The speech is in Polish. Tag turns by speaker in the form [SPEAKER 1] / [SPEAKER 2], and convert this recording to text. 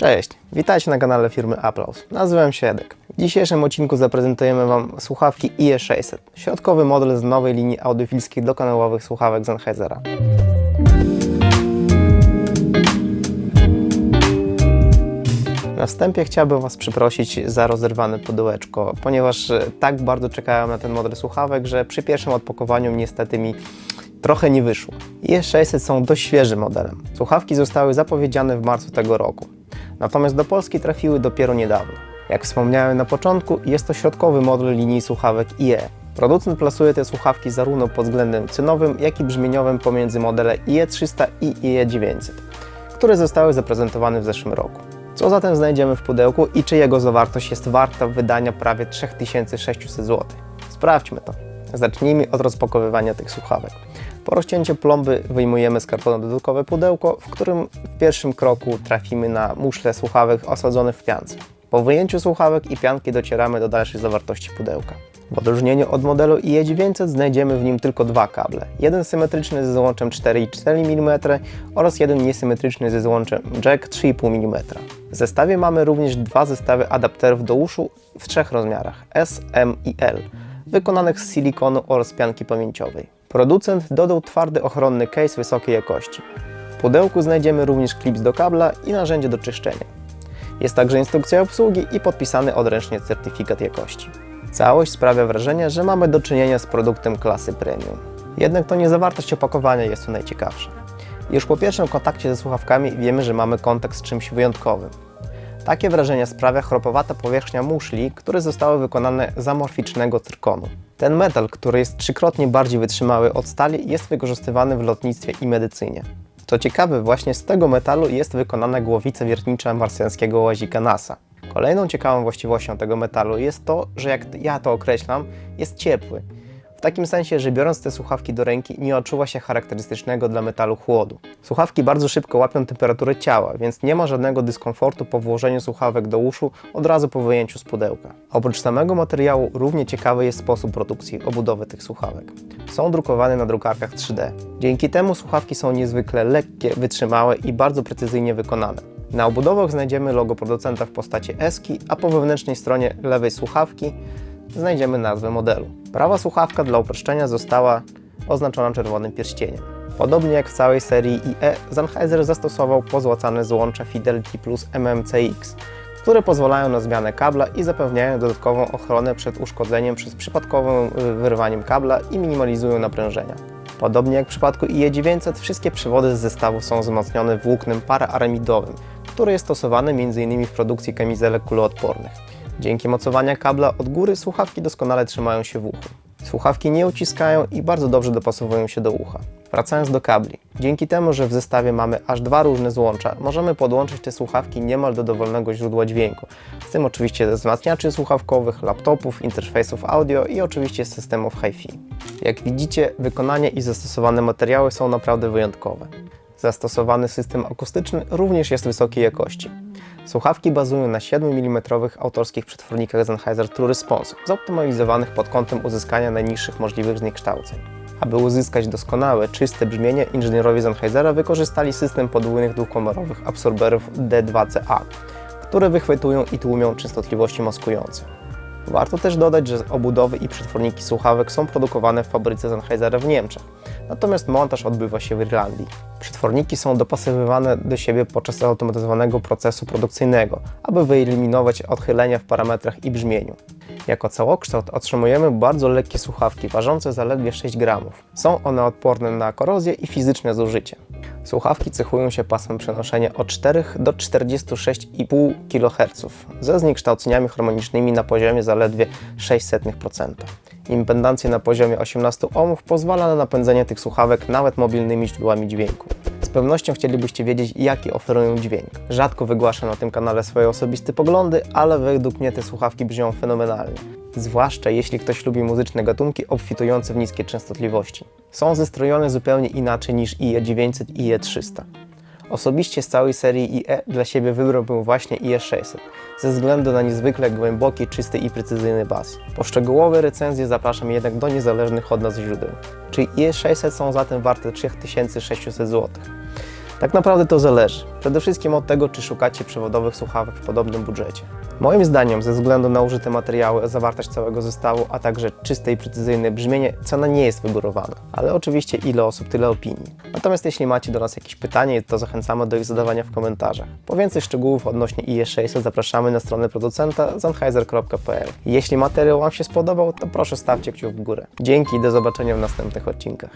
[SPEAKER 1] Cześć, witajcie na kanale firmy Applause. Nazywam się Edek. W dzisiejszym odcinku zaprezentujemy Wam słuchawki IE600, środkowy model z nowej linii audiofilskich dokanałowych słuchawek Sennheisera. Na wstępie chciałbym Was przeprosić za rozerwane pudełeczko, ponieważ e, tak bardzo czekałem na ten model słuchawek, że przy pierwszym odpakowaniu niestety mi trochę nie wyszło. IE600 są dość świeżym modelem. Słuchawki zostały zapowiedziane w marcu tego roku. Natomiast do Polski trafiły dopiero niedawno. Jak wspomniałem na początku, jest to środkowy model linii słuchawek IE. Producent plasuje te słuchawki zarówno pod względem cenowym, jak i brzmieniowym pomiędzy modele IE300 i IE900, które zostały zaprezentowane w zeszłym roku. Co zatem znajdziemy w pudełku i czy jego zawartość jest warta wydania prawie 3600 zł? Sprawdźmy to. Zacznijmy od rozpakowywania tych słuchawek. Po rozcięciu plomby wyjmujemy z kartonu dodatkowe pudełko, w którym w pierwszym kroku trafimy na muszle słuchawek osadzonych w piance. Po wyjęciu słuchawek i pianki docieramy do dalszej zawartości pudełka. W odróżnieniu od modelu IE900 znajdziemy w nim tylko dwa kable. Jeden symetryczny ze złączem 4,4 mm oraz jeden niesymetryczny ze złączem jack 3,5 mm. W zestawie mamy również dwa zestawy adapterów do uszu w trzech rozmiarach S, M i L, wykonanych z silikonu oraz pianki pamięciowej. Producent dodał twardy ochronny case wysokiej jakości. W pudełku znajdziemy również klips do kabla i narzędzie do czyszczenia. Jest także instrukcja obsługi i podpisany odręcznie certyfikat jakości. Całość sprawia wrażenie, że mamy do czynienia z produktem klasy premium. Jednak to nie zawartość opakowania jest tu najciekawsza. Już po pierwszym kontakcie ze słuchawkami wiemy, że mamy kontakt z czymś wyjątkowym. Takie wrażenie sprawia chropowata powierzchnia muszli, które zostały wykonane z amorficznego cyrkonu. Ten metal, który jest trzykrotnie bardziej wytrzymały od stali, jest wykorzystywany w lotnictwie i medycynie. Co ciekawe, właśnie z tego metalu jest wykonana głowica wiertnicza marsjańskiego łazika NASA. Kolejną ciekawą właściwością tego metalu jest to, że jak ja to określam, jest ciepły. W takim sensie, że biorąc te słuchawki do ręki nie odczuwa się charakterystycznego dla metalu chłodu. Słuchawki bardzo szybko łapią temperaturę ciała, więc nie ma żadnego dyskomfortu po włożeniu słuchawek do uszu od razu po wyjęciu z pudełka. Oprócz samego materiału równie ciekawy jest sposób produkcji obudowy tych słuchawek. Są drukowane na drukarkach 3D. Dzięki temu słuchawki są niezwykle lekkie, wytrzymałe i bardzo precyzyjnie wykonane. Na obudowach znajdziemy logo producenta w postaci eski, a po wewnętrznej stronie lewej słuchawki znajdziemy nazwę modelu. Prawa słuchawka dla uproszczenia została oznaczona czerwonym pierścieniem. Podobnie jak w całej serii IE, Sennheiser zastosował pozłacane złącza Fidelity Plus MMCX, które pozwalają na zmianę kabla i zapewniają dodatkową ochronę przed uszkodzeniem przez przypadkowym wyrwaniem kabla i minimalizują naprężenia. Podobnie jak w przypadku IE900, wszystkie przewody z zestawu są wzmocnione włóknem paraaramidowym, który jest stosowany m.in. w produkcji kamizelek kuloodpornych. Dzięki mocowaniu kabla od góry słuchawki doskonale trzymają się w uchu. Słuchawki nie uciskają i bardzo dobrze dopasowują się do ucha. Wracając do kabli. Dzięki temu, że w zestawie mamy aż dwa różne złącza, możemy podłączyć te słuchawki niemal do dowolnego źródła dźwięku. W tym oczywiście wzmacniaczy słuchawkowych, laptopów, interfejsów audio i oczywiście systemów hi-fi. Jak widzicie, wykonanie i zastosowane materiały są naprawdę wyjątkowe. Zastosowany system akustyczny również jest wysokiej jakości. Słuchawki bazują na 7 mm autorskich przetwornikach Sennheiser True Response, zoptymalizowanych pod kątem uzyskania najniższych możliwych zniekształceń. Aby uzyskać doskonałe, czyste brzmienie, inżynierowie Sennheisera wykorzystali system podwójnych dwukomorowych absorberów D2CA, które wychwytują i tłumią częstotliwości maskujące. Warto też dodać, że obudowy i przetworniki słuchawek są produkowane w fabryce Sennheisera w Niemczech, natomiast montaż odbywa się w Irlandii. Przetworniki są dopasowywane do siebie podczas automatyzowanego procesu produkcyjnego, aby wyeliminować odchylenia w parametrach i brzmieniu. Jako całokształt otrzymujemy bardzo lekkie słuchawki ważące zaledwie 6 gramów. Są one odporne na korozję i fizyczne zużycie. Słuchawki cechują się pasmem przenoszenia od 4 do 46,5 kHz ze zniekształceniami harmonicznymi na poziomie zaledwie 0,06%. Impedancja na poziomie 18 ohmów pozwala na napędzenie tych słuchawek nawet mobilnymi źródłami dźwięku. Z pewnością chcielibyście wiedzieć, jaki oferują dźwięk. Rzadko wygłaszam na tym kanale swoje osobiste poglądy, ale według mnie te słuchawki brzmią fenomenalnie. Zwłaszcza jeśli ktoś lubi muzyczne gatunki obfitujące w niskie częstotliwości. Są zestrojone zupełnie inaczej niż IE900 i IE300. Osobiście z całej serii IE dla siebie wybrałbym właśnie IE600, ze względu na niezwykle głęboki, czysty i precyzyjny bas. Po szczegółowe recenzje zapraszam jednak do niezależnych od nas źródeł. Czy IE600 są zatem warte 3600 zł? Tak naprawdę to zależy. Przede wszystkim od tego, czy szukacie przewodowych słuchawek w podobnym budżecie. Moim zdaniem, ze względu na użyte materiały, zawartość całego zestawu, a także czyste i precyzyjne brzmienie, cena nie jest wygórowana. Ale oczywiście ile osób, tyle opinii. Natomiast jeśli macie do nas jakieś pytanie, to zachęcamy do ich zadawania w komentarzach. Po więcej szczegółów odnośnie IE600 zapraszamy na stronę producenta sennheiser.pl. Jeśli materiał Wam się spodobał, to proszę stawcie kciuk w górę. Dzięki i do zobaczenia w następnych odcinkach.